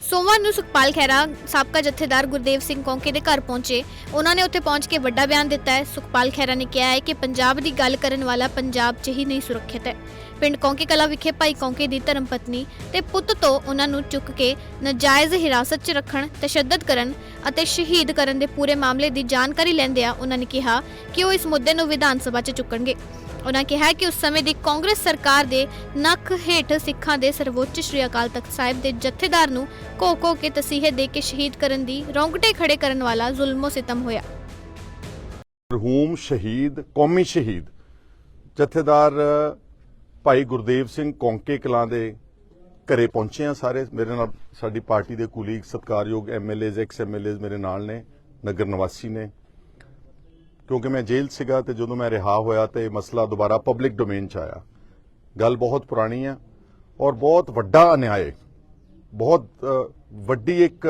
ਸੋਮਵਾਰ ਨੂੰ ਸੁਖਪਾਲ ਖਹਿਰਾ ਸਾਬਕਾ ਜਥੇਦਾਰ ਗੁਰਦੇਵ ਸਿੰਘ ਕੌਂਕੇ ਦੇ ਘਰ ਪਹੁੰਚੇ। ਉਹਨਾਂ ਨੇ ਉੱਥੇ ਪਹੁੰਚ ਕੇ ਵੱਡਾ ਬਿਆਨ ਦਿੱਤਾ ਹੈ। ਸੁਖਪਾਲ ਖਹਿਰਾ ਨੇ ਕਿਹਾ ਹੈ ਕਿ ਪੰਜਾਬ ਦੀ ਗੱਲ ਕਰਨ ਵਾਲਾ ਪੰਜਾਬ 'ਚ ਹੀ ਨਹੀਂ ਸੁਰੱਖਿਅਤ ਹੈ। ਪਿੰਡ ਕੌਂਕੇ ਕਲਾ ਵਿਖੇ ਭਾਈ ਕੌਂਕੇ ਦੀ ਧਰਮ ਪਤਨੀ ਤੇ ਪੁੱਤ ਤੋਂ ਉਹਨਾਂ ਨੂੰ ਚੁੱਕ ਕੇ ਨਾਜਾਇਜ਼ ਹਿਰਾਸਤ 'ਚ ਰੱਖਣ, ਤਸ਼ੱਦਦ ਕਰਨ ਅਤੇ ਸ਼ਹੀਦ ਕਰਨ ਦੇ ਪੂਰੇ ਮਾਮਲੇ ਦੀ ਜਾਣਕਾਰੀ ਲੈਂਦਿਆਂ ਉਹਨਾਂ ਨੇ ਕਿਹਾ ਕਿ ਉਹ ਇਸ ਮੁੱਦੇ ਨੂੰ ਵਿਧਾਨ ਸਭਾ 'ਚ ਚੁੱਕਣਗੇ। ਉਹਨਾਂ ਕਿਹਾ ਕਿ ਉਸ ਸਮੇਂ ਦੀ ਕਾਂਗਰਸ ਸਰਕਾਰ ਦੇ ਨੱਕ ਹੇਠ ਸਿੱਖਾਂ ਦੇ ਸਰਵੋੱਚ ਸ਼੍ਰੀ ਅਕਾਲ ਤਖਤ ਸਾਹਿਬ ਦੇ ਜਥੇਦਾਰ ਨੂੰ ਕੋ ਕੇ ਤਸੀਹੇ ਦੇ ਕੇ ਸ਼ਹੀਦ ਕਰਨ ਦੀ ਰੌਂਗਟੇ ਖੜੇ ਕਰਨ ਵਾਲਾ ਜ਼ੁਲਮੋ ਸਿਤਮ ਹੋਇਆ। ਮਰਹੂਮ ਸ਼ਹੀਦ, ਕੌਮੀ ਸ਼ਹੀਦ, ਜਥੇਦਾਰ, ਭਾਈ ਗੁਰਦੇਵ ਸਿੰਘ ਕੌਂਕੇ ਕਲਾਂ ਦੇ ਘਰੇ ਪਹੁੰਚੇ ਆ ਸਾਰੇ। ਮੇਰੇ ਨਾਲ ਸਾਡੀ ਪਾਰਟੀ ਦੇ ਕੁਲੀਗ, ਸਤਕਾਰਯੋਗ ਐਮਐਲਏਜ਼ ਐਕਸ ਐਮਐਲਏਜ਼ ਮੇਰੇ ਨਾਲ ਨੇ, ਨਗਰ ਨਿਵਾਸੀ ਨੇ। ਕਿਉਂਕਿ ਮੈਂ ਜੇਲ੍ਹ ਸੀਗਾ ਤੇ ਜਦੋਂ ਮੈਂ ਰਿਹਾ ਹੋਇਆ ਤੇ ਮਸਲਾ ਦੁਬਾਰਾ ਪਬਲਿਕ ਡੋਮੇਨ ਚ ਆਇਆ। ਗੱਲ ਬਹੁਤ ਪੁਰਾਣੀ ਆ ਔਰ ਬਹੁਤ ਵੱਡਾ ਅਨਿਆਏ, ਬਹੁਤ ਵੱਡੀ ਇੱਕ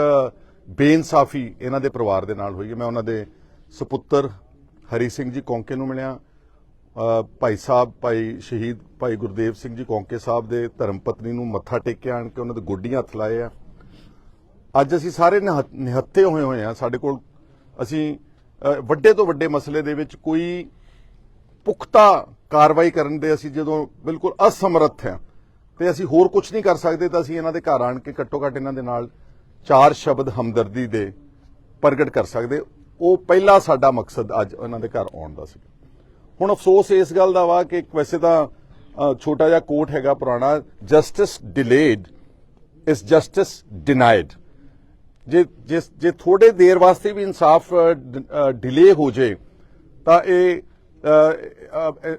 ਬੇਇਨਸਾਫੀ ਇਹਨਾਂ ਦੇ ਪਰਿਵਾਰ ਦੇ ਨਾਲ ਹੋਈ ਹੈ। ਮੈਂ ਉਹਨਾਂ ਦੇ ਸੁਪੁੱਤਰ ਹਰੀ ਸਿੰਘ ਜੀ ਕੌਂਕੇ ਨੂੰ ਮਿਲਿਆ ਭਾਈ ਸਾਹਿਬ, ਭਾਈ ਸ਼ਹੀਦ, ਭਾਈ ਗੁਰਦੇਵ ਸਿੰਘ ਜੀ ਕੌਂਕੇ ਸਾਹਿਬ ਦੇ ਧਰਮ ਪਤਨੀ ਨੂੰ ਮੱਥਾ ਟੇਕਿਆ ਆਣ ਕੇ ਉਹਨਾਂ ਦੇ ਗੋਡੀਆਂ ਹੱਥ ਲਾਏ ਆ। ਅੱਜ ਅਸੀਂ ਸਾਰੇ ਨਿਹ- ਨਿਹੱਥੇ ਹੋਏ ਹੋਏ ਆ। ਸਾਡੇ ਕੋਲ ਅਸੀਂ ਵੱਡੇ ਤੋਂ ਵੱਡੇ ਮਸਲੇ ਦੇ ਵਿੱਚ ਕੋਈ ਪੁਖਤਾ ਕਾਰਵਾਈ ਕਰਨ ਦੇ ਅਸੀਂ ਜਦੋਂ ਬਿਲਕੁਲ ਅਸਮਰੱਥ ਹਾਂ ਤੇ ਅਸੀਂ ਹੋਰ ਕੁਝ ਨਹੀਂ ਕਰ ਸਕਦੇ ਤਾਂ ਅਸੀਂ ਇਹਨਾਂ ਦੇ ਘਰ ਆਣ ਕੇ ਘੱਟੋ ਘੱਟ ਇਹਨਾਂ ਦੇ ਨਾਲ ਚਾਰ ਸ਼ਬਦ ਹਮਦਰਦੀ ਦੇ ਪ੍ਰਗਟ ਕਰ ਸਕਦੇ। ਉਹ ਪਹਿਲਾ ਸਾਡਾ ਮਕਸਦ ਅੱਜ ਇਹਨਾਂ ਦੇ ਘਰ ਆਉਣ ਦਾ ਸੀ ਹੁਣ ਅਫਸੋਸ ਇਸ ਗੱਲ ਦਾ ਵਾ ਕਿ ਵੈਸੇ ਤਾਂ ਛੋਟਾ ਜਿਹਾ ਕੋਟ ਹੈਗਾ ਪੁਰਾਣਾ, justice delayed, is justice denied ਜੇ, ਜਿਸ, ਜੇ ਥੋੜੇ ਦੇਰ ਵਾਸਤੇ ਵੀ ਇਨਸਾਫ ਡਿਲੇ ਹੋ ਜੇ, ਤਾਂ ਇਹ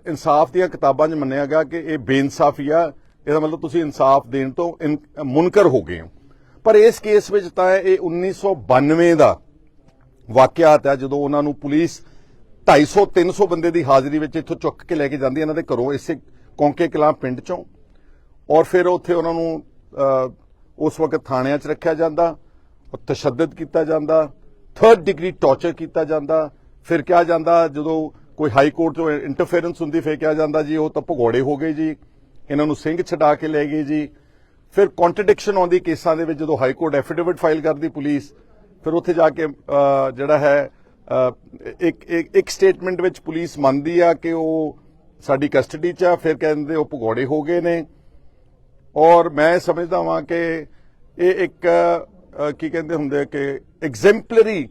ਇਨਸਾਫ ਦੀਆਂ ਕਿਤਾਬਾਂ 'ਚ ਮੰਨਿਆ ਗਿਆ ਕਿ ਇਹ ਬੇਇਨਸਾਫੀ ਆ ਇਹਦਾ ਮਤਲਬ ਤੁਸੀਂ ਇਨਸਾਫ ਦੇਣ ਤੋਂ ਇਨ- ਮੁਨਕਰ ਹੋ ਗਏ ਹੋ। ਪਰ ਇਸ ਕੇਸ ਵਿੱਚ ਤਾਂ ਇਹ 1992 ਦਾ ਵਾਕਿਆਤ ਹੈ, ਜਦੋਂ ਉਹਨਾਂ ਨੂੰ ਪੁਲਿਸ 250 300 ਬੰਦੇ ਦੀ ਹਾਜ਼ਰੀ ਵਿੱਚ ਇੱਥੋਂ ਚੁੱਕ ਕੇ ਲੈ ਕੇ ਜਾਂਦੀ ਇਹਨਾਂ ਦੇ ਘਰੋਂ ਇਸੇ ਕੌਂਕੇ ਕਲਾਂ ਪਿੰਡ ਚੋਂ। ਔਰ ਫਿਰ ਉੱਥੇ ਉਹਨਾਂ ਨੂੰ ਉਸ ਵਕਤ ਥਾਣਿਆਂ 'ਚ ਰੱਖਿਆ ਜਾਂਦਾ। ਤਸ਼ੱਦਦ ਕੀਤਾ ਜਾਂਦਾ ਥਰਡ ਡਿਗਰੀ ਟਾਰਚਰ ਕੀਤਾ ਜਾਂਦਾ। ਫਿਰ ਕਿਹਾ ਜਾਂਦਾ, ਜਦੋਂ ਕੋਈ ਹਾਈ ਕੋਰਟ ਤੋਂ ਇੰਟਰਫੇਰੈਂਸ ਹੁੰਦੀ, ਫਿਰ ਕਿਹਾ ਜਾਂਦਾ ਜੀ, ਉਹ ਤਾਂ ਭਗੌੜੇ ਹੋ ਗਏ ਜੀ, ਇਹਨਾਂ ਨੂੰ ਸਿੰਘ ਛਡਾ ਕੇ ਲੈ ਗਏ ਜੀ। ਫਿਰ ਕੰਟਰਡਿਕਸ਼ਨ ਆਉਂਦੀ ਕੇਸਾਂ ਦੇ ਵਿੱਚ, ਜਦੋਂ ਹਾਈ ਕੋਰਟ ਐਫੀਡੇਵਿਟ ਫਾਈਲ ਕਰਦੀ ਪੁਲਿਸ, ਫਿਰ ਉੱਥੇ ਜਾ ਕੇ ਜਿਹੜਾ ਹੈ ਇੱਕ ਇੱਕ ਸਟੇਟਮੈਂਟ ਵਿੱਚ ਪੁਲਿਸ ਮੰਨਦੀ ਆ ਕਿ ਉਹ ਸਾਡੀ ਕਸਟਡੀ 'ਚ ਆ, ਫਿਰ ਕਹਿੰਦੇ ਉਹ ਭਗੌੜੇ ਹੋ ਗਏ ਨੇ। ਔਰ ਮੈਂ ਸਮਝਦਾ ਹਾਂ ਕਿ ਇਹ ਇੱਕ ਕੀ ਕਹਿੰਦੇ ਹੁੰਦੇ ਕਿ ਐਗਜ਼ੈਂਪਲਰੀ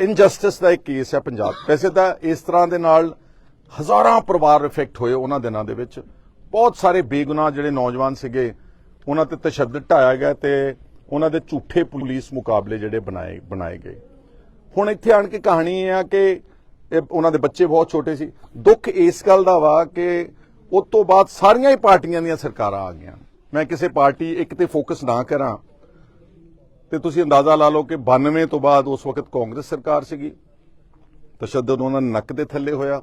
ਇਨਜਸਟਿਸ ਦਾ ਇੱਕ ਕੇਸ ਹੈ ਪੰਜਾਬ। ਵੈਸੇ ਤਾਂ ਇਸ ਤਰ੍ਹਾਂ ਦੇ ਨਾਲ ਹਜ਼ਾਰਾਂ ਪਰਿਵਾਰ ਇਫੈਕਟ ਹੋਏ ਉਹਨਾਂ ਦਿਨਾਂ ਦੇ ਵਿੱਚ। ਬਹੁਤ ਸਾਰੇ ਬੇਗੁਨਾਹ ਜਿਹੜੇ ਨੌਜਵਾਨ ਸੀਗੇ, ਉਹਨਾਂ ਤੇ ਤਸ਼ੱਦਦ ਢਾਇਆ ਗਿਆ ਤੇ ਉਹਨਾਂ ਦੇ ਝੂਠੇ ਪੁਲਿਸ ਮੁਕਾਬਲੇ ਜਿਹੜੇ ਬਣਾਏ ਬਣਾਏ ਗਏ। ਹੁਣ ਇੱਥੇ ਆਣ ਕੇ ਕਹਾਣੀ ਇਹ ਆ ਕਿ ਇਹ ਉਹਨਾਂ ਦੇ ਬੱਚੇ ਬਹੁਤ ਛੋਟੇ ਸੀ। ਦੁੱਖ ਇਸ ਗੱਲ ਦਾ ਵਾ ਕਿ ਉਸ ਤੋਂ ਬਾਅਦ ਸਾਰੀਆਂ ਹੀ ਪਾਰਟੀਆਂ ਦੀਆਂ ਸਰਕਾਰਾਂ ਆ ਗਈਆਂ। ਮੈਂ ਕਿਸੇ ਪਾਰਟੀ ਇੱਕ ਤੇ ਫੋਕਸ ਨਾ ਕਰਾਂ ਤੇ ਤੁਸੀਂ ਅੰਦਾਜ਼ਾ ਲਾ ਲਓ ਕਿ 92 ਤੋਂ ਬਾਅਦ ਉਸ ਵਕਤ ਕਾਂਗਰਸ ਸਰਕਾਰ ਸੀਗੀ। ਤਸ਼ੱਦਦ ਉਹਨਾਂ ਨੱਕ ਦੇ ਥੱਲੇ ਹੋਇਆ।